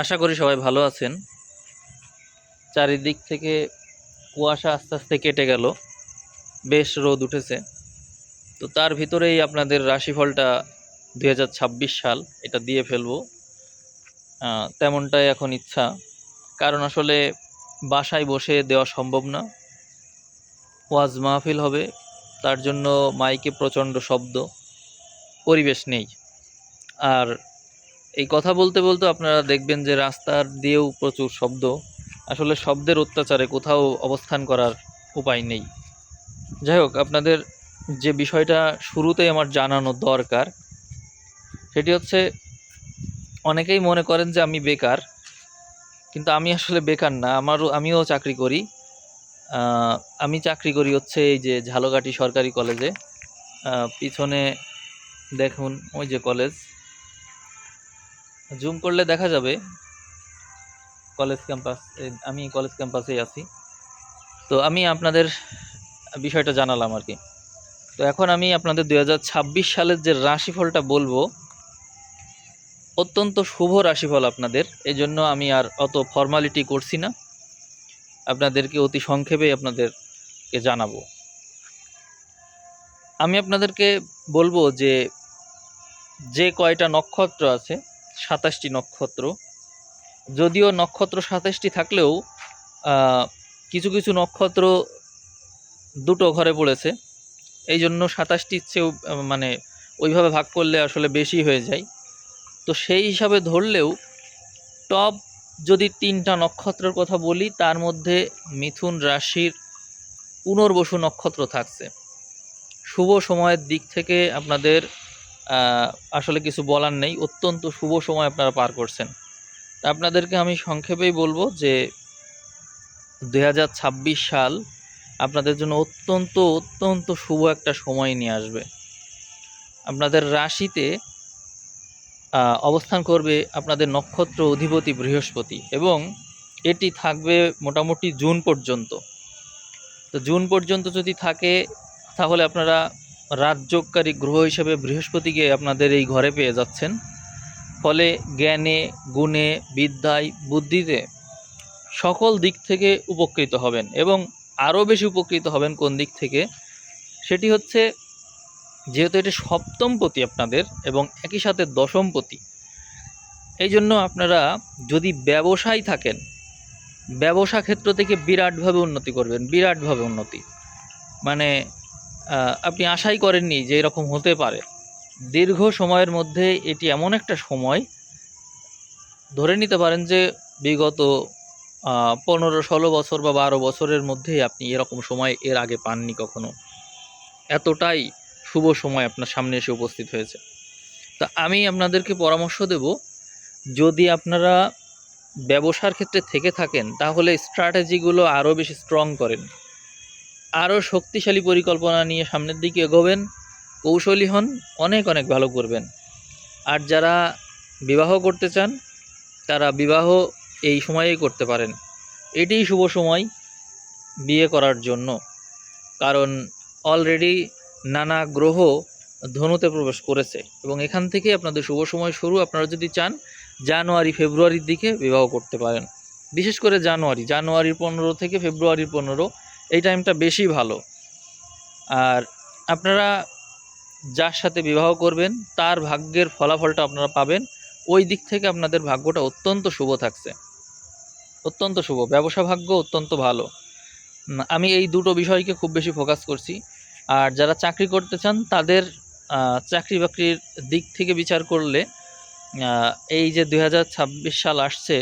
আশা করি সবাই ভালো আছেন। চারিদিক থেকে কুয়াশা আস্তে আস্তে কেটে গেল। বেশ রোদ উঠেছে। তো তার ভিতরেই আপনাদের রাশিফলটা দু হাজার ছাব্বিশ সাল, এটা দিয়ে ফেলব। তেমনটাই এখন ইচ্ছা। কারণ আসলে বাসায় বসে দেওয়া সম্ভব না। ওয়াজ মাহফিল হবে, তার জন্য মাইকে প্রচণ্ড শব্দ। পরিবেশ নেই। আর এই কথা বলতে বলতে আপনারা দেখবেন যে রাস্তার দিয়েও প্রচুর শব্দ। আসলে শব্দের অত্যাচারে কোথাও অবস্থান করার উপায় নেই। যাই হোক, আপনাদের যে বিষয়টা শুরুতেই আমার জানানো দরকার, সেটি হচ্ছে, অনেকেই মনে করেন যে আমি বেকার, কিন্তু আমি আসলে বেকার না। আমারও, আমিও চাকরি করি। আমি চাকরি করি হচ্ছে এই যে ঝালকাঠি সরকারি কলেজে। পিছনে দেখুন, ওই যে কলেজ। জুম করলে দেখা যাবে কলেজ ক্যাম্পাস আমি কলেজ ক্যাম্পাসেই আছি। তো আমি আপনাদের বিষয়টা জানালাম আর কি। তো এখন আমি আপনাদের দু হাজার ছাব্বিশ সালের যে রাশিফলটা বলব, অত্যন্ত শুভ রাশিফল আপনাদের। এই জন্য আমি আর অত ফর্মালিটি করছি না। আপনাদেরকে অতি সংক্ষেপে আপনাদেরকে জানাব। আমি আপনাদেরকে বলব যে যে কয়টা নক্ষত্র আছে সাতাশটি নক্ষত্র। যদিও নক্ষত্র সাতাশটি থাকলেও কিছু কিছু নক্ষত্র দুটো ঘরে পড়েছে। এই জন্য সাতাশটির চেয়েও মানে ওইভাবে ভাগ করলে আসলে বেশি হয়ে যায়। তো সেই হিসাবে ধরলেও, টপ যদি তিনটা নক্ষত্রের কথা বলি, তার মধ্যে মিথুন রাশির পুনর্বসু নক্ষত্র থাকছে। শুভ সময়ের দিক থেকে আপনাদের আসলে কিছু বলার নেই। অত্যন্ত শুভ সময় আপনারা পার করছেন। আপনাদেরকে আমি সংক্ষেপেই বলব যে দু হাজার ছাব্বিশ সাল আপনাদের জন্য অত্যন্ত অত্যন্ত শুভ একটা সময় নিয়ে আসবে। আপনাদের রাশিতে অবস্থান করবে আপনাদের নক্ষত্র অধিপতি বৃহস্পতি এবং এটি থাকবে মোটামুটি জুন পর্যন্ত। তো জুন পর্যন্ত যদি থাকে, তাহলে আপনারা রাজযোগকারী গ্রহ হিসেবে বৃহস্পতিকে আপনাদের এই ঘরে পেয়ে যাচ্ছেন। ফলে জ্ঞানে, গুণে, বিদ্যায়, বুদ্ধিতে সকল দিক থেকে উপকৃত হবেন এবং আরও বেশি উপকৃত হবেন কোন দিক থেকে? সেটি হচ্ছে, যেহেতু এটি সপ্তমপতি আপনাদের এবং একই সাথে দশম দশমপতি এই জন্য আপনারা যদি ব্যবসায় থাকেন, ব্যবসা ক্ষেত্র থেকে বিরাটভাবে উন্নতি করবেন, বিরাটভাবে উন্নতি। মানে আপনি আশাই করেননি যে এরকম হতে পারে। দীর্ঘ সময়ের মধ্যে এটি এমন একটা সময়, ধরে নিতে পারেন যে বিগত পনেরো, ষোলো বছর বা বারো বছরের মধ্যেই আপনি এরকম সময় এর আগে পাননি কখনো। এতটাই শুভ সময় আপনার সামনে এসে উপস্থিত হয়েছে। তা আমি আপনাদেরকে পরামর্শ দেব, যদি আপনারা ব্যবসার ক্ষেত্রে থেকে থাকেন, তাহলে স্ট্র্যাটেজিগুলো আরও বেশি স্ট্রং করেন। আরও শক্তিশালী পরিকল্পনা নিয়ে সামনের দিকে এগোবেন, কৌশলী হন, অনেক অনেক ভালো করবেন। আর যারা বিবাহ করতে চান, তারা বিবাহ এই সময়েই করতে পারেন। এটিই শুভ সময় বিয়ে করার জন্য। কারণ অলরেডি নানা গ্রহ ধনুতে প্রবেশ করেছে এবং এখান থেকে আপনাদের শুভ সময় শুরু। আপনারা যদি চান, জানুয়ারি, ফেব্রুয়ারির দিকে বিবাহ করতে পারেন। বিশেষ করে জানুয়ারি, জানুয়ারির পনেরো থেকে ফেব্রুয়ারির পনেরো এই টাইমটা বেশি ভালো। আর আপনারা যার সাথে বিবাহ করবেন, তার ভাগ্যের ফলাফলটা আপনারা পাবেন। ওই দিক থেকে আপনাদের ভাগ্যটা অত্যন্ত শুভ থাকছে। অত্যন্ত শুভ। ব্যবসা ভাগ্য অত্যন্ত ভালো। আমি এই দুটো বিষয়কে খুব বেশি ফোকাস করছি। আর যারা চাকরি করতে চান, তাদের চাকরি বাকরির দিক থেকে বিচার করলে এই যে দু হাজার ছাব্বিশ সাল আসছে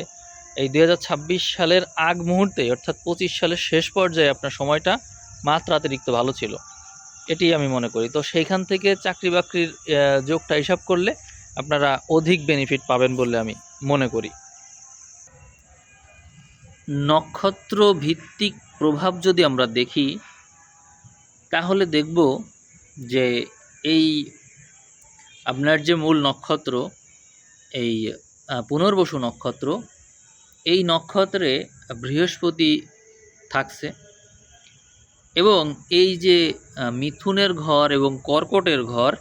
এই দু হাজার ছাব্বিশ সালের আগ মুহূর্তে অর্থাৎ পঁচিশ সালের শেষ পর্যায়ে আপনার সময়টা মাত্রাতিরিক্ত ভালো ছিল। এটি আমি মনে করি। তো সেইখান থেকে চাকরি বাকরির যোগটা হিসাব করলে আপনারা অধিক বেনিফিট পাবেন বলে আমি মনে করি। নক্ষত্র ভিত্তিক প্রভাব যদি আমরা দেখি, তাহলে দেখব যে এই আপনার যে মূল নক্ষত্র, এই পুনর্বসু নক্ষত্র এই নক্ষত্রে বৃহস্পতি থাকছে এবং এই যে মিথুনের ঘর এবং কর্কটের ঘর,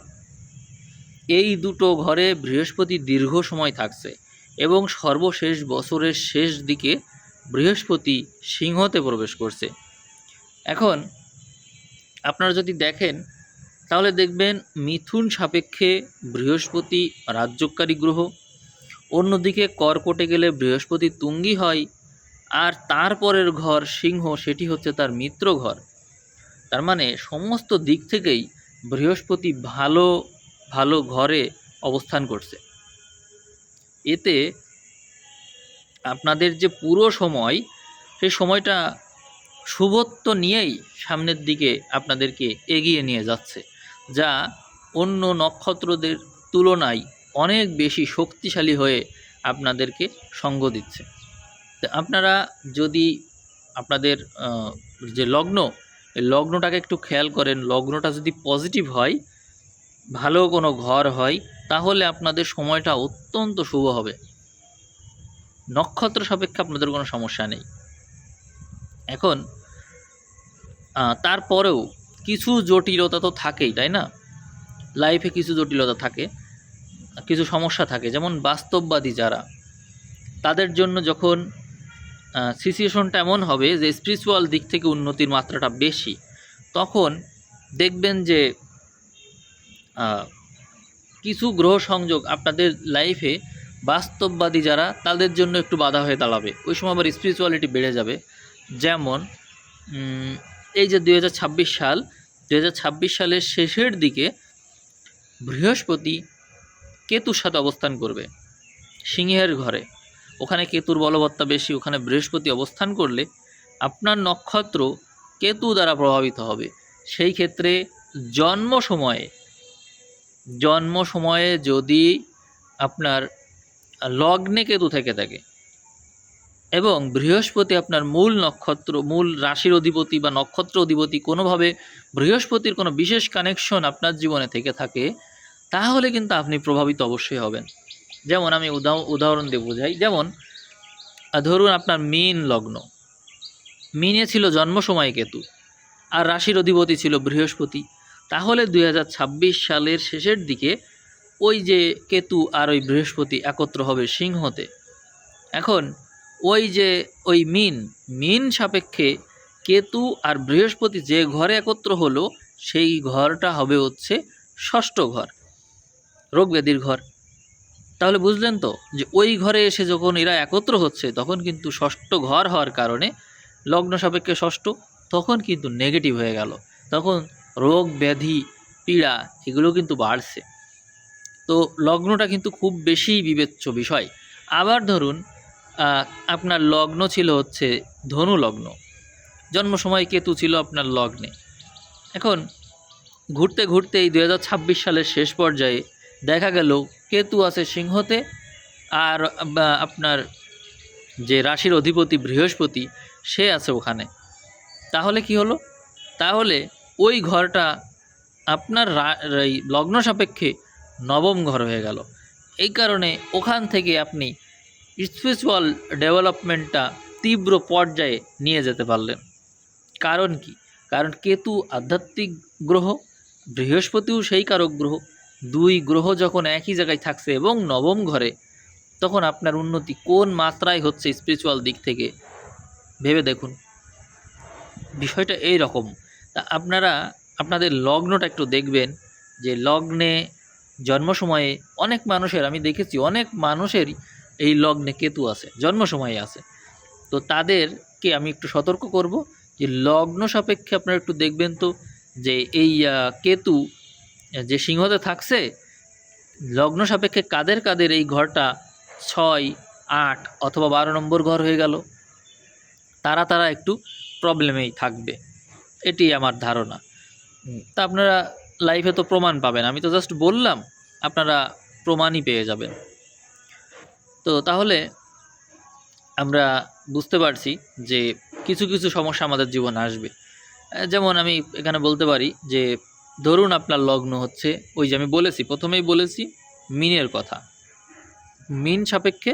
এই দুটো ঘরে বৃহস্পতি দীর্ঘ সময় থাকছে এবং সর্বশেষ বছরের শেষ দিকে বৃহস্পতি সিংহতে প্রবেশ করছে। এখন আপনারা যদি দেখেন, তাহলে দেখবেন মিথুন সাপেক্ষে বৃহস্পতি রাজ্যকারী গ্রহ অন্যদিকে কর্কটে গেলে বৃহস্পতি তুঙ্গি হয়, আর তারপরের ঘর সিংহ, সেটি হচ্ছে তার মিত্র ঘর। তার মানে সমস্ত দিক থেকেই বৃহস্পতি ভালো ভালো ঘরে অবস্থান করছে। এতে আপনাদের যে পুরো সময়, সেই সময়টা শুভত্ব নিয়েই সামনের দিকে আপনাদেরকে এগিয়ে নিয়ে যাচ্ছে, যা অন্য নক্ষত্রদের তুলনায় অনেক বেশি শক্তিশালী হয়ে আপনাদেরকে সঙ্গ দিচ্ছে। আপনারা যদি আপনাদের যে লগ্ন লগ্নটাকে একটু খেয়াল করেন, লগ্নটা যদি পজিটিভ হয়, ভালো কোনো ঘর হয়, তাহলে আপনাদের সময়টা অত্যন্ত শুভ হবে। নক্ষত্র সাপেক্ষে আপনাদের কোনো সমস্যা নেই। এখন তারপরেও কিছু জটিলতা তো থাকেই, তাই না? লাইফে কিছু জটিলতা থাকে। কিছু সমস্যা থাকে। যেমন বাস্তববাদী যারা, তাদের জন্য যখন সিচুয়েশনটা এমন হবে যে স্পিরিচুয়াল দিক থেকে উন্নতির মাত্রাটা বেশি, তখন দেখবেন যে কিছু গ্রহ সংযোগ আপনাদের লাইফে বাস্তববাদী যারা, তাদের জন্য একটু বাধা হয়ে দাঁড়াবে। ওই সময় আবার স্পিরিচুয়ালিটি বেড়ে যাবে। যেমন এই যে দু হাজার ছাব্বিশ সাল দু হাজার ছাব্বিশ সালের শেষের দিকে বৃহস্পতি কেতুর সাথে অবস্থান করবে। সিংহের ঘরে। ওখানে কেতুর বলবত্তা বেশি, ওখানে বৃহস্পতি অবস্থান করলে আপনার নক্ষত্র কেতু দ্বারা প্রভাবিত হবে। সেই ক্ষেত্রে জন্ম সময়ে জন্ম সময়ে যদি আপনার লগ্নে কেতু থেকে থাকে এবং বৃহস্পতি আপনার মূল নক্ষত্র, মূল রাশির অধিপতি বা নক্ষত্র অধিপতি কোনোভাবে বৃহস্পতির কোনো বিশেষ কানেকশন আপনার জীবনে থেকে থাকে তাহলে কিন্তু আপনি প্রভাবিত অবশ্যই হবেন। যেমন আমি উদাহ- উদাহরণ দিয়ে বোঝাই, যেমন ধরুন আপনার মীন লগ্ন। মিনে ছিল জন্ম সময় কেতু, আর রাশির অধিপতি ছিল বৃহস্পতি। তাহলে দুই হাজার ছাব্বিশ সালের শেষের দিকে ওই যে কেতু আর ওই বৃহস্পতি একত্র হবে সিংহতে। এখন ওই যে, ওই মিন মিন সাপেক্ষে কেতু আর বৃহস্পতি যে ঘরে একত্র হলো, সেই ঘরটা হবে হচ্ছে ষষ্ঠ ঘর। রোগ ব্যাধির ঘর। তাহলে বুঝলেন তো যে ওই ঘরে এসে যখন এরা একত্র হচ্ছে, তখন কিন্তু ষষ্ঠ ঘর হওয়ার কারণে লগ্ন সাপেক্ষে ষষ্ঠ, তখন কিন্তু নেগেটিভ হয়ে গেল। তখন রোগ, ব্যাধি, পীড়া এগুলো কিন্তু বাড়ছে। তো লগ্নটা কিন্তু খুব বেশি বিবেচ্য বিষয়। আবার ধরুন আপনার লগ্ন ছিল হচ্ছে ধনু লগ্ন। জন্ম সময় কেতু ছিল আপনার লগ্নে। এখন ঘুরতে ঘুরতে এই দু হাজার ছাব্বিশ সালের শেষ পর্যায়ে দেখা গেল কেতু আছে সিংহতে আর আপনার যে রাশির অধিপতি বৃহস্পতি, সে আছে ওখানে। তাহলে কি হলো? তাহলে ওই ঘরটা আপনার এই লগ্ন সাপেক্ষে নবম ঘর হয়ে গেল। এই কারণে ওখান থেকে আপনি স্পিরিচুয়াল ডেভেলপমেন্টটা তীব্র পর্যায়ে নিয়ে যেতে পারলেন। কারণ কি? কারণ কেতু আধ্যাত্মিক গ্রহ, বৃহস্পতিও সেই কারক গ্রহ দুই গ্রহ যখন একই জায়গায় থাকছে এবং নবম ঘরে, তখন আপনার উন্নতি কোন মাত্রায় হচ্ছে স্পিরিচুয়াল দিক থেকে? ভেবে দেখুন। বিষয়টা এই রকম। তা আপনারা, আপনাদের লগ্নটা একটু দেখবেন যে লগ্নে জন্ম সময়ে অনেক মানুষের, আমি দেখেছি অনেক মানুষেরই এই লগ্নে কেতু আছে জন্ম সময়ে আছে। তো তাদেরকে আমি একটু সতর্ক করব যে লগ্ন সাপেক্ষে আপনারা একটু দেখবেন তো যে এই কেতু যে সিংহতে থাকছে লগ্ন সাপেক্ষে কাদের কাদের এই ঘরটা ছয় আট অথবা বারো নম্বর ঘর হয়ে গেল তারা তারা একটু প্রবলেমেই থাকবে। এটি আমার ধারণা। তা আপনারা লাইফে তো প্রমাণ পাবেন। আমি তো জাস্ট বললাম আপনারা প্রমাণই পেয়ে যাবেন। তো তাহলে আমরা বুঝতে পারছি যে কিছু কিছু সমস্যা আমাদের জীবনে আসবে। যেমন আমি এখানে বলতে পারি যে ধরুন আপনার লগ্ন হচ্ছে, ওই যে আমি বলেছি, প্রথমেই বলেছি মিনের কথা। মিন সাপেক্ষে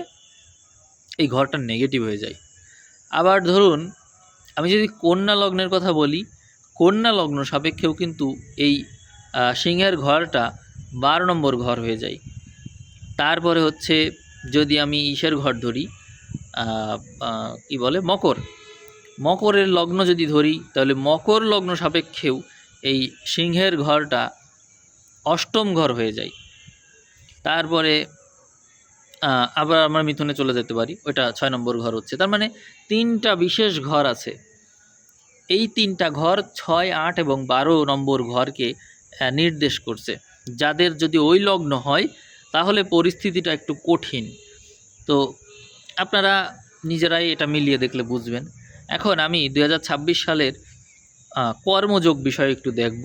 এই ঘরটা নেগেটিভ হয়ে যায়। আবার ধরুন, আমি যদি কন্যা লগ্নের কথা বলি, কন্যা লগ্ন সাপেক্ষেও কিন্তু এই সিংহের ঘরটা বারো নম্বর ঘর হয়ে যায়। তারপরে হচ্ছে যদি আমি ইসের ঘর ধরি কি বলে, মকর। মকরের লগ্ন যদি ধরি, তাহলে মকর লগ্ন সাপেক্ষেও এই সিংহের ঘরটা অষ্টম ঘর হয়ে যায়। তারপরে আবার আমরা মিথুনে চলে যেতে পারি। ওটা ছয় নম্বর ঘর হচ্ছে। তার মানে তিনটা বিশেষ ঘর আছে। এই তিনটা ঘর ছয়, আট এবং বারো নম্বর ঘরকে নির্দেশ করছে। যাদের যদি ওই লগ্ন হয়, তাহলে পরিস্থিতিটা একটু কঠিন। তো আপনারা নিজেরাই এটা মিলিয়ে দেখলে বুঝবেন। এখন আমি দু হাজার ছাব্বিশ সালের কর্মযোগ বিষয়ে একটু দেখব।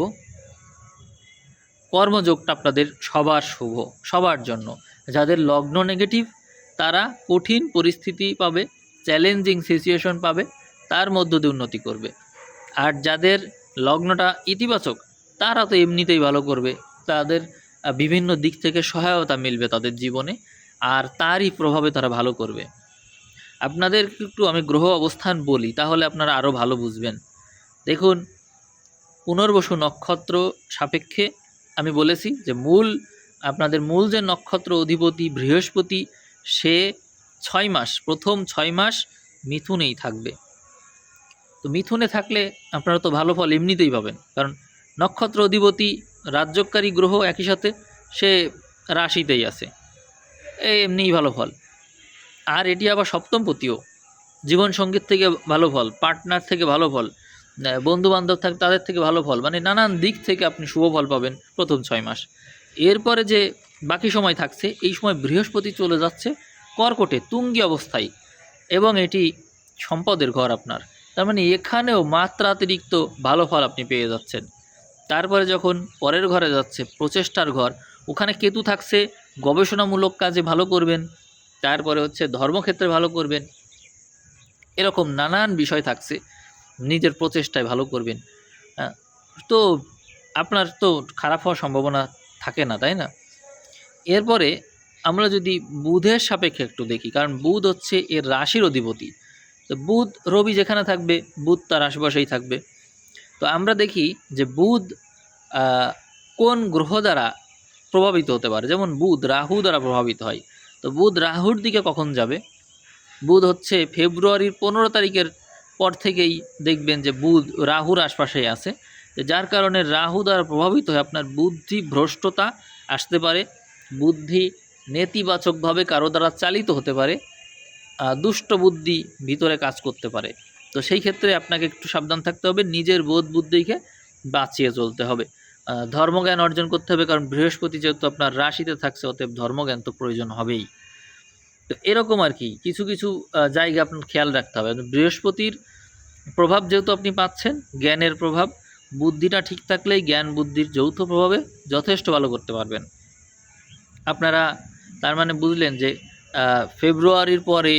কর্মযোগটা আপনাদের সবার শুভ, সবার জন্য। যাদের লগ্ন নেগেটিভ তারা কঠিন পরিস্থিতি পাবে চ্যালেঞ্জিং সিচুয়েশন পাবে, তার মধ্য দিয়ে উন্নতি করবে। আর যাদের লগ্নটা ইতিবাচক, তারা তো এমনিতেই ভালো করবে। তাদের বিভিন্ন দিক থেকে সহায়তা মিলবে তাদের জীবনে, আর তারই প্রভাবে তারা ভালো করবে। আপনাদের একটু আমি গ্রহ অবস্থান বলি, তাহলে আপনারা আরও ভালো বুঝবেন। দেখুন, পুনর্বসু নক্ষত্র সাপেক্ষে আমি বলেছি যে মূল, আপনাদের মূল যে নক্ষত্র অধিপতি বৃহস্পতি, সে ছয় মাস, প্রথম ছয় মাস মিথুনেই থাকবে। তো মিথুনে থাকলে আপনারা তো ভালো ফল এমনিতেই পাবেন, কারণ নক্ষত্র অধিপতি রাজ্যকারী গ্রহ একই সাথে, সে রাশিতেই আছে। এই এমনিই ভালো ফল। আর এটি আবার সপ্তম পতিও জীবন সংগীত থেকে ভালো ফল, পার্টনার থেকে ভালো ফল বন্ধু বান্ধব থাকে তাদের থেকে ভালো ফল। মানে নানান দিক থেকে আপনি শুভ ফল পাবেন প্রথম ছয় মাস। এরপরে যে বাকি সময় থাকছে, এই সময় বৃহস্পতি চলে যাচ্ছে কর্কটে, তুঙ্গি অবস্থায়। এবং এটি সম্পদের ঘর আপনার। তার মানে এখানেও মাত্রাতিরিক্ত ভালো ফল আপনি পেয়ে যাচ্ছেন। তারপরে যখন পরের ঘরে যাচ্ছে, প্রচেষ্টার ঘর, ওখানে কেতু থাকছে, গবেষণামূলক কাজে ভালো করবেন, তারপরে হচ্ছে ধর্মক্ষেত্রে ভালো করবেন, এরকম নানান বিষয় থাকছে। নিজের প্রচেষ্টায় ভালো করবেন। আহ, তো আপনার তো খারাপ হওয়ার সম্ভাবনা থাকে না তাই না? এরপরে আমরা যদি বুধের সাপেক্ষে একটু দেখি কারণ বুধ হচ্ছে এর রাশির অধিপতি। তো বুধ রবি যেখানে থাকবে বুধ তার আশেপাশেই থাকবে। তো আমরা দেখি যে বুধ কোন গ্রহ দ্বারা প্রভাবিত হতে পারে? যেমন বুধ রাহু দ্বারা প্রভাবিত হয়। তো বুধ রাহুর দিকে কখন যাবে? বুধ হচ্ছে ফেব্রুয়ারির পনেরো তারিখের পর থেকেই দেখবেন যে বুধ রাহুর আশপাশেই আছে যার কারণে রাহু দ্বারা প্রভাবিত হয়ে আপনার বুদ্ধি ভ্রষ্টতা আসতে পারে, বুদ্ধি নেতিবাচকভাবে কারও দ্বারা চালিত হতে পারে দুষ্ট বুদ্ধি ভিতরে কাজ করতে পারে। তো সেই ক্ষেত্রে আপনাকে একটু সাবধান থাকতে হবে, নিজের বোধ বুদ্ধিকে বাঁচিয়ে চলতে হবে। ধর্মজ্ঞান অর্জন করতে হবে, কারণ বৃহস্পতি যেহেতু আপনার রাশিতে থাকছে, অতএব ধর্মজ্ঞান তো প্রয়োজন হবেই। তো এরকম আর কি, কিছু কিছু জায়গা আপনার খেয়াল রাখতে হবে। বৃহস্পতির প্রভাব যেহেতু আপনি পাচ্ছেন, জ্ঞানের প্রভাব, বুদ্ধিটা ঠিক থাকলেই জ্ঞান বুদ্ধির যৌথ প্রভাবে যথেষ্ট ভালো করতে পারবেন। আপনারা তার মানে বুঝলেন যে ফেব্রুয়ারির পরে,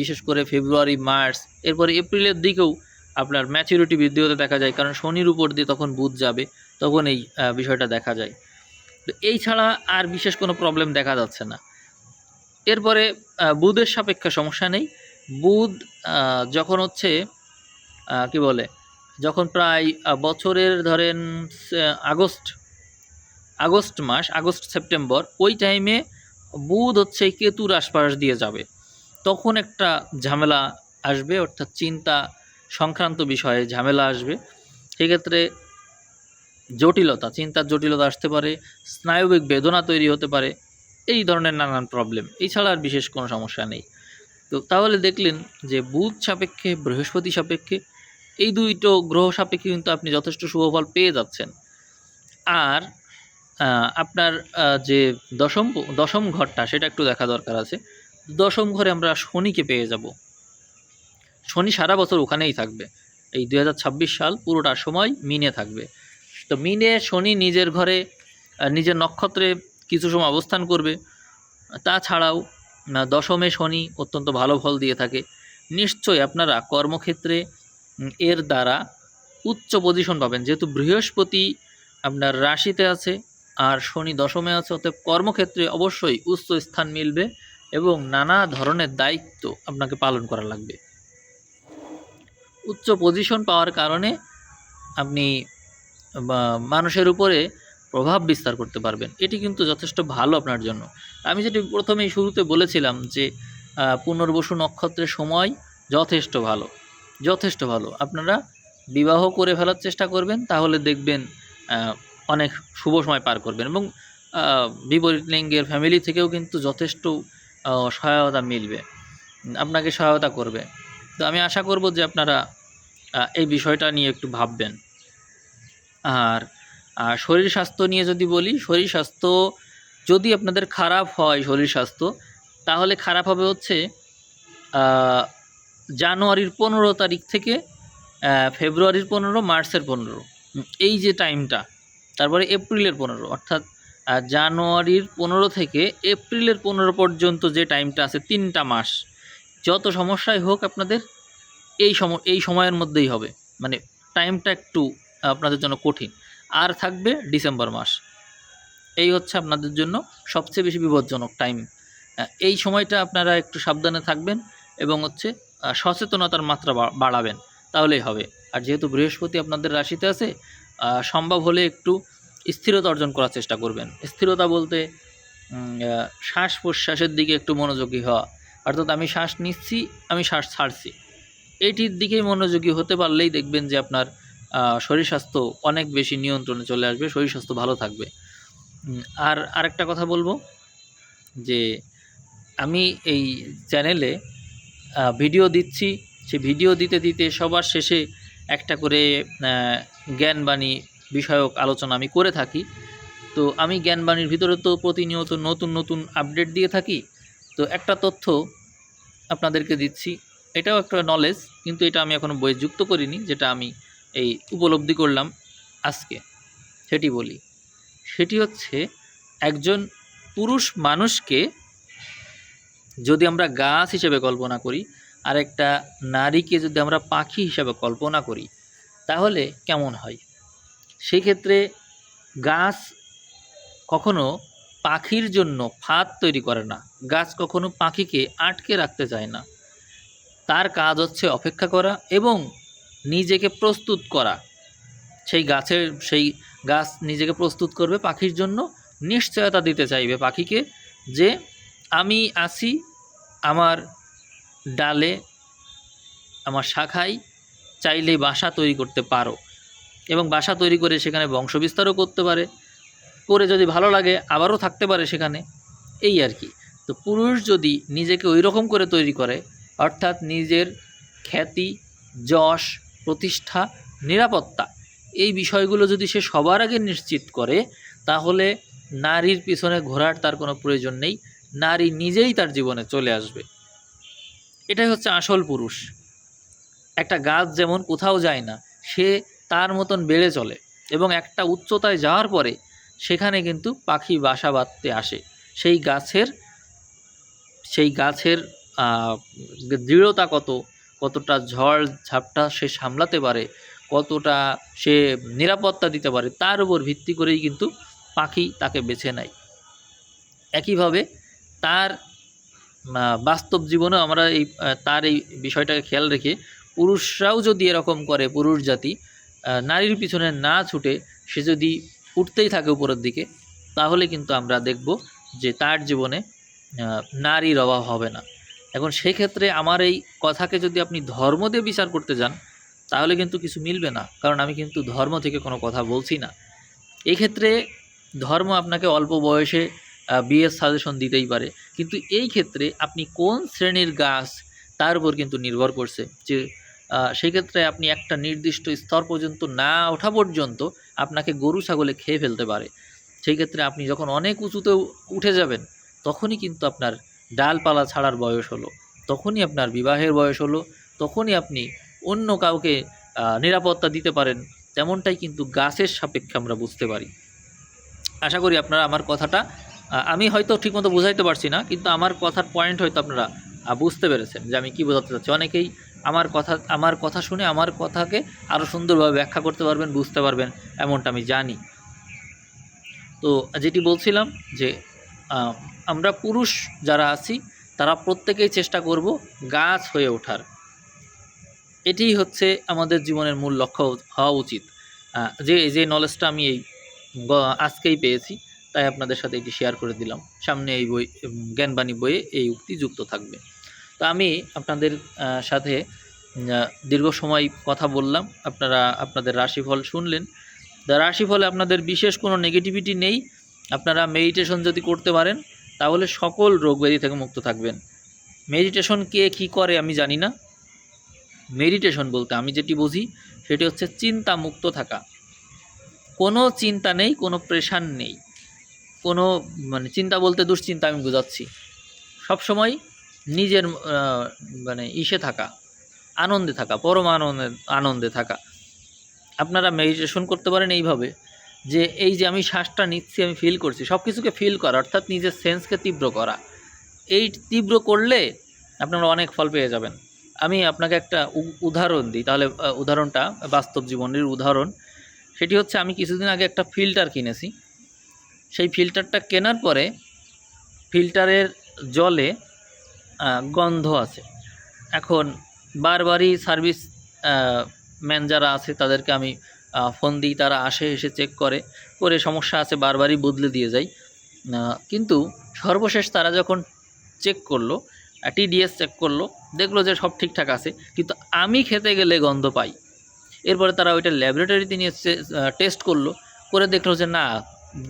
বিশেষ করে ফেব্রুয়ারি, মার্চ, এরপরে এপ্রিলের দিকেও আপনার ম্যাচুরিটি বৃদ্ধি হতে দেখা যায়, কারণ শনির উপর দিয়ে তখন বুধ যাবে, তখন এই বিষয়টা দেখা যায়। তো এই ছাড়া আর বিশেষ কোনো প্রবলেম দেখা যাচ্ছে না। এরপরে বুধের সাপেক্ষে সমস্যা নেই। বুধ যখন হচ্ছে কি বলে, যখন প্রায় বছরের ধরেন আগস্ট আগস্ট মাস, আগস্ট, সেপ্টেম্বর, ওই টাইমে বুধ হচ্ছে কেতুর আশপাশ দিয়ে যাবে। তখন একটা ঝামেলা আসবে, অর্থাৎ চিন্তা সংক্রান্ত বিষয়ে ঝামেলা আসবে। সেক্ষেত্রে জটিলতা, চিন্তার জটিলতা আসতে পারে, স্নায়বিক বেদনা তৈরি হতে পারে। এই ধরনের নানান প্রবলেম এছাড়া আর বিশেষ কোনো সমস্যা নেই। তো তাহলে দেখলেন যে বুধ সাপেক্ষে, বৃহস্পতি সাপেক্ষে, এই দুইটো গ্রহ সাপেক্ষে কিন্তু আপনি যথেষ্ট শুভফল পেয়ে যাচ্ছেন। আর আপনার যে দশম দশম ঘরটা, সেটা একটু দেখা দরকার আছে। দশম ঘরে আমরা শনিকে পেয়ে যাব। শনি সারা বছর ওখানেই থাকবে। এই দু হাজার ছাব্বিশ সাল পুরোটা সময় মিনে থাকবে। তো মিনে শনি নিজের ঘরে নিজের নক্ষত্রে কিছু সময় অবস্থান করবে। তাছাড়াও দশমে শনি অত্যন্ত ভালো ফল দিয়ে থাকে। নিশ্চয়ই আপনারা কর্মক্ষেত্রে এর দ্বারা উচ্চ পজিশন পাবেন। যেহেতু বৃহস্পতি আপনার রাশিতে আছে, আর শনি দশমে আছে, অতএব কর্মক্ষেত্রে অবশ্যই উচ্চ স্থান মিলবে এবং নানা ধরনের দায়িত্ব আপনাকে পালন করা লাগবে। উচ্চ পজিশন পাওয়ার কারণে আপনি মানুষের উপরে প্রভাব বিস্তার করতে পারবেন। এটি কিন্তু যথেষ্ট ভালো আপনার জন্য। আমি যেটি প্রথমেই শুরুতে বলেছিলাম যে পুনর্বসু নক্ষত্রের সময় যথেষ্ট ভালো যথেষ্ট ভালো। আপনারা বিবাহ করে ফেলার চেষ্টা করবেন, তাহলে দেখবেন অনেক শুভ সময় পার করবেন এবং বিপরীত লিঙ্গের ফ্যামিলি থেকেও কিন্তু যথেষ্ট সহায়তা মিলবে, আপনাকে সহায়তা করবে। তো আমি আশা করব যে আপনারা এই বিষয়টা নিয়ে একটু ভাববেন। আর আর শরীর স্বাস্থ্য নিয়ে যদি বলি, শরীর স্বাস্থ্য যদি আপনাদের খারাপ হয়, শরীর স্বাস্থ্য, তাহলে খারাপ হবে হচ্ছে জানুয়ারির পনেরো তারিখ থেকে ফেব্রুয়ারির পনেরো, মার্চের পনেরো। এই যে টাইমটা, তারপরে এপ্রিলের পনেরো, অর্থাৎ জানুয়ারির পনেরো থেকে এপ্রিলের পনেরো পর্যন্ত যে টাইমটা আছে, তিনটা মাস। যত সমস্যাই হোক আপনাদের, এই সম, এই সময়ের মধ্যেই হবে। মানে টাইমটা একটু, আপনাদের জন্য কঠিন। আর থাকবে ডিসেম্বর মাস। এই হচ্ছে আপনাদের জন্য সবচেয়ে বেশি বিপজ্জনক টাইম। এই সময়টা আপনারা একটু সাবধানে থাকবেন এবং হচ্ছে সচেতনতার মাত্রা বাড়াবেন, তাহলেই হবে। আর যেহেতু বৃহস্পতি আপনাদের রাশিতে আছে সম্ভব হলে একটু স্থিরতা অর্জন করার চেষ্টা করবেন। স্থিরতা বলতে শ্বাস প্রশ্বাসের দিকে একটু মনোযোগী হওয়া। অর্থাৎ আমি শ্বাস নিচ্ছি, আমি শ্বাস ছাড়ছি। এটির দিকেই মনোযোগী হতে পারলেই দেখবেন যে আপনার শরীর স্বাস্থ্য অনেক বেশি নিয়ন্ত্রণে চলে আসবে, শরীর স্বাস্থ্য ভালো থাকবে। আর আরেকটা কথা বলব, যে আমি এই চ্যানেলে ভিডিও দিচ্ছি, সে ভিডিও দিতে দিতে সবার শেষে একটা করে জ্ঞানবাণী বিষয়ক আলোচনা আমি করে থাকি। তো আমি জ্ঞানবাণীর ভিতরে তো প্রতিনিয়ত নতুন নতুন আপডেট দিয়ে থাকি। তো একটা তথ্য আপনাদেরকে দিচ্ছি, এটাও একটা নলেজ কিন্তু এটা আমি এখনও বই যুক্ত করিনি, যেটা আমি এই উপলব্ধি করলাম আজকে। সেটি বলি। সেটি হচ্ছে একজন পুরুষ মানুষকে যদি আমরা গাছ হিসেবে কল্পনা করি, আর একটা নারীকে যদি আমরা পাখি হিসেবে কল্পনা করি, তাহলে কেমন হয়? সেই ক্ষেত্রে গাছ কখনো পাখির জন্য ফাঁদ তৈরি করে না। গাছ কখনো পাখিকে আটকে রাখতে চায় না। তার কাজ হচ্ছে অপেক্ষা করা এবং নিজেকে প্রস্তুত করা। সেই গাছের, সেই গাছ নিজেকে প্রস্তুত করবে পাখির জন্য, নিশ্চয়তা দিতে চাইবে পাখিকে যে, আমি আছি আমার ডালে, আমার শাখায়, চাইলেই বাসা তৈরি করতে পারো। এবং বাসা তৈরি করে সেখানে বংশবিস্তারও করতে পারে। করে যদি ভালো লাগে, আবারও থাকতে পারে সেখানে। এই আর কি। তো পুরুষ যদি নিজেকে ওই রকম করে তৈরি করে, অর্থাৎ নিজের খ্যাতি, যশ প্রতিষ্ঠা, নিরাপত্তা। এই বিষয়গুলো যদি সে সবার আগে নিশ্চিত করে, তাহলে নারীর পিছনে ঘোরার তার কোনো প্রয়োজন নেই। নারী নিজেই তার জীবনে চলে আসবে। এটাই হচ্ছে আসল পুরুষ। একটা গাছ যেমন কোথাও যায় না, সে তার মতন বেড়ে চলে এবং একটা উচ্চতায় যাওয়ার পরে সেখানে কিন্তু পাখি বাসা বাঁধতে আসে। সেই গাছের সেই গাছের দৃঢ়তা কত কতটা ঝড় ঝাপটা সে সামলাতে পারে, কতটা সে নিরাপত্তা দিতে পারে, তার উপর ভিত্তি করেই কিন্তু পাখি তাকে বেছে নেয়। একইভাবে তার বাস্তব জীবনেও আমরা এই তার এই বিষয়টাকে খেয়াল রেখে পুরুষরাও যদি এরকম করে, পুরুষ জাতি নারীর পিছনে না ছুটে সে যদি উঠতেই থাকে উপরের দিকে, তাহলে কিন্তু আমরা দেখব যে তার জীবনে নারীর অভাব হবে না। এখন সেই ক্ষেত্রে আমার এই কথাকে যদি আপনি ধর্ম দিয়ে বিচার করতে যান তাহলে কিন্তু কিছু মিলবে না। কারণ আমি কিন্তু ধর্ম থেকে কোনো কথা বলছি না। এই ক্ষেত্রে ধর্ম আপনাকে অল্প বয়সে বিয়ের সাজেশন দিতেই পারে। কিন্তু এই ক্ষেত্রে আপনি কোন শ্রেণির গাছ তার উপর কিন্তু নির্ভর করছে যে আহ, সেই ক্ষেত্রে আপনি একটা নির্দিষ্ট স্তর পর্যন্ত না ওঠা পর্যন্ত আপনাকে গরু ছাগলে খেয়ে ফেলতে পারে। সেই ক্ষেত্রে আপনি যখন অনেক উঁচুতে উঠে যাবেন তখনই কিন্তু আপনার ডালপালা ছাড়ার বয়স হলো। তখনই আপনার বিবাহের বয়স হলো, তখনই আপনি অন্য কাউকে নিরাপত্তা দিতে পারেন, তেমনটাই কিন্তু গাছের সাপেক্ষে আমরা বুঝতে পারি। আশা করি আপনারা আমার কথাটা আমি হয়তো ঠিকমতো বোঝাইতে পারছি না, কিন্তু আমার কথার পয়েন্ট হয়তো আপনারা বুঝতে পেরেছেন যে আমি কী বোঝাতে চাচ্ছি। অনেকেই আমার কথা আমার কথা শুনে আমার কথাকে আরও সুন্দরভাবে ব্যাখ্যা করতে পারবেন, বুঝতে পারবেন, এমনটা আমি জানি। তো যেটি বলছিলাম যে আমরা পুরুষ যারা আছি, তারা প্রত্যেকেই চেষ্টা করব গাছ হয়ে ওঠার। এটিই হচ্ছে আমাদের জীবনের মূল লক্ষ্য হওয়া উচিত। যে যে নলেজটা আমি এই আজকেই পেয়েছি, তাই আপনাদের সাথে এটি শেয়ার করে দিলাম। সামনে এই বই, জ্ঞানবাণী বইয়ে এই উক্তি যুক্ত থাকবে। তো আমি আপনাদের সাথে দীর্ঘ সময় কথা বললাম। আপনারা, আপনাদের রাশিফল শুনলেন। রাশিফলে আপনাদের বিশেষ কোনো নেগেটিভিটি নেই। আপনারা মেডিটেশন যদি করতে পারেন তাহলে সকল রোগ ব্যাধি থেকে মুক্ত থাকবেন। মেডিটেশন কে কী করে আমি জানি না। মেডিটেশন বলতে আমি যেটি বুঝি, সেটি হচ্ছে চিন্তা মুক্ত থাকা। কোনো চিন্তা নেই, কোনো প্রেশার নেই। কোনো মানে চিন্তা বলতে দুশ্চিন্তা আমি বোঝাচ্ছি। সবসময় নিজের মানে ইসে থাকা, আনন্দে থাকা, পরম আনন্দে আনন্দে থাকা। আপনারা মেডিটেশন করতে পারেন এইভাবে। যে এই যে আমি শ্বাসটা নিচ্ছি, আমি ফিল করছি সব কিছুকে ফিল করা, অর্থাৎ নিজের সেন্সকে তীব্র করা। এই তীব্র করলে আপনারা অনেক ফল পেয়ে যাবেন। আমি আপনাকে একটা উদাহরণ দিই, তাহলে উদাহরণটা বাস্তব জীবনের উদাহরণ। সেটি হচ্ছে, আমি কিছুদিন আগে একটা ফিল্টার কিনেছি। সেই ফিল্টারটা কেনার পরে ফিল্টারের জলে গন্ধ আছে। এখন বারবারই সার্ভিস ম্যান যারা আছে, তাদেরকে আমি ফোন দিই তারা আসে, এসে চেক করে। করে সমস্যা আছে, বারবারই বদলে দিয়ে যায়। কিন্তু সর্বশেষ তারা যখন চেক করল টিডিএস চেক করল, দেখল যে সব ঠিকঠাক আছে। কিন্তু আমি খেতে গেলে গন্ধ পাই। এরপরে তারা ওইটা ল্যাবরেটরিতে নিয়ে টেস্ট করল। করে দেখল যে না,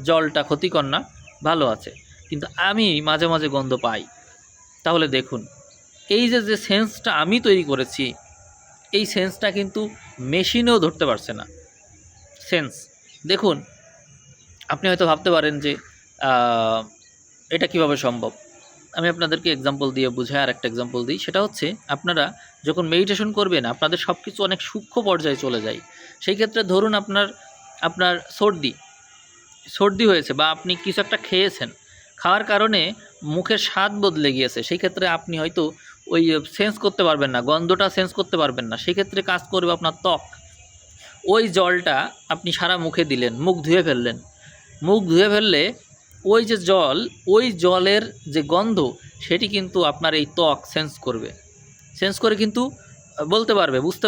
জলটা ক্ষতিকর না, ভালো আছে। কিন্তু আমি মাঝে মাঝে গন্ধ পাই। তাহলে দেখুন, এই যে যে সেন্সটা আমি তৈরি করেছি, এই সেন্সটা কিন্তু মেশিনেও ধরতে পারছে না। সেন্স। দেখুন, আপনি হয়তো ভাবতে পারেন যে এটা কীভাবে সম্ভব? আমি আপনাদেরকে এক্সাম্পল দিয়ে বুঝাই আর একটা এক্সাম্পল দিই। সেটা হচ্ছে, আপনারা যখন মেডিটেশন করবেন, আপনাদের সব কিছু অনেক সূক্ষ্ম পর্যায়ে চলে যায়। সেই ক্ষেত্রে ধরুন আপনার আপনার সর্দি। সর্দি হয়েছে বা আপনি কিছু একটা খেয়েছেন। খাওয়ার কারণে মুখের স্বাদ বদলে গিয়েছে। সেই ক্ষেত্রে আপনি হয়তো ওই সেন্স করতে পারবেন না, গন্ধটা সেন্স করতে পারবেন না। সেই ক্ষেত্রে কাজ করবে আপনার ত্বক। ওই জলটা আপনি সারা মুখে দিলেন, মুখ ধুয়ে ফেললেন। মুখ ধুয়ে ফেললে ওই যে জল, ওই জলের যে গন্ধ, সেটি কিন্তু আপনার এই ত্বক সেন্স করবে। সেন্স করে কিন্তু বলতে পারবে, বুঝতে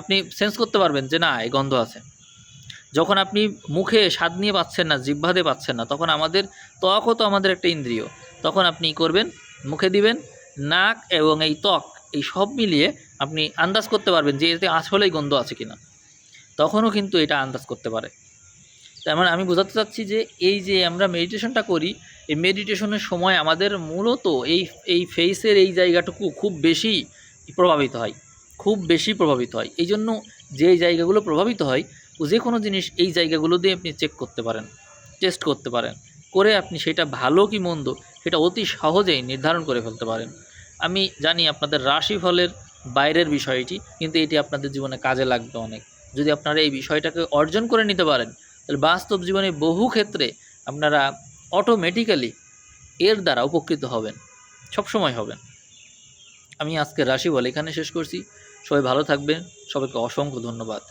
আপনি সেন্স করতে পারবেন যে না, এই গন্ধ আছে। যখন আপনি মুখে স্বাদ নিয়ে পাচ্ছেন না জিহ্বাতে পাচ্ছেন না, তখন আমাদের ত্বকও তো আমাদের একটা ইন্দ্রিয়। তখন আপনি করবেন, মুখে দিবেন, নাক এবং এই ত্বক, এই সব মিলিয়ে আপনি আন্দাজ করতে পারবেন যে এতে আসলেই গন্ধ আছে কিনা। তখনও কিন্তু এটা আন্দাজ করতে পারে। তার মানে আমি বোঝাতে চাচ্ছি যে এই যে আমরা মেডিটেশনটা করি, এই মেডিটেশনের সময় আমাদের মূলত এই এই ফেসের এই জায়গাটুকু খুব বেশি প্রভাবিত হয়, খুব বেশি প্রভাবিত হয়। এই জন্য যে জায়গাগুলো প্রভাবিত হয়, ও যে কোনো জিনিস এই জায়গাগুলো দিয়ে আপনি চেক করতে পারেন টেস্ট করতে পারেন। করে আপনি সেটা ভালো কি মন্দ, সেটা অতি সহজেই নির্ধারণ করে ফেলতে পারেন। আমি জানি আপনাদের রাশিফলের বাইরের বিষয়টি, কিন্তু এটি আপনাদের জীবনে কাজে লাগবে অনেক। যদি আপনারা এই বিষয়টাকে অর্জন করে নিতে পারেন, তাহলে বাস্তব জীবনে বহু ক্ষেত্রে আপনারা অটোমেটিক্যালি এর দ্বারা উপকৃত হবেন, সবসময় হবেন। আমি আজকে রাশি রাশিফল এখানে শেষ করছি। সবাই ভালো থাকবেন। সবাইকে অসংখ্য ধন্যবাদ।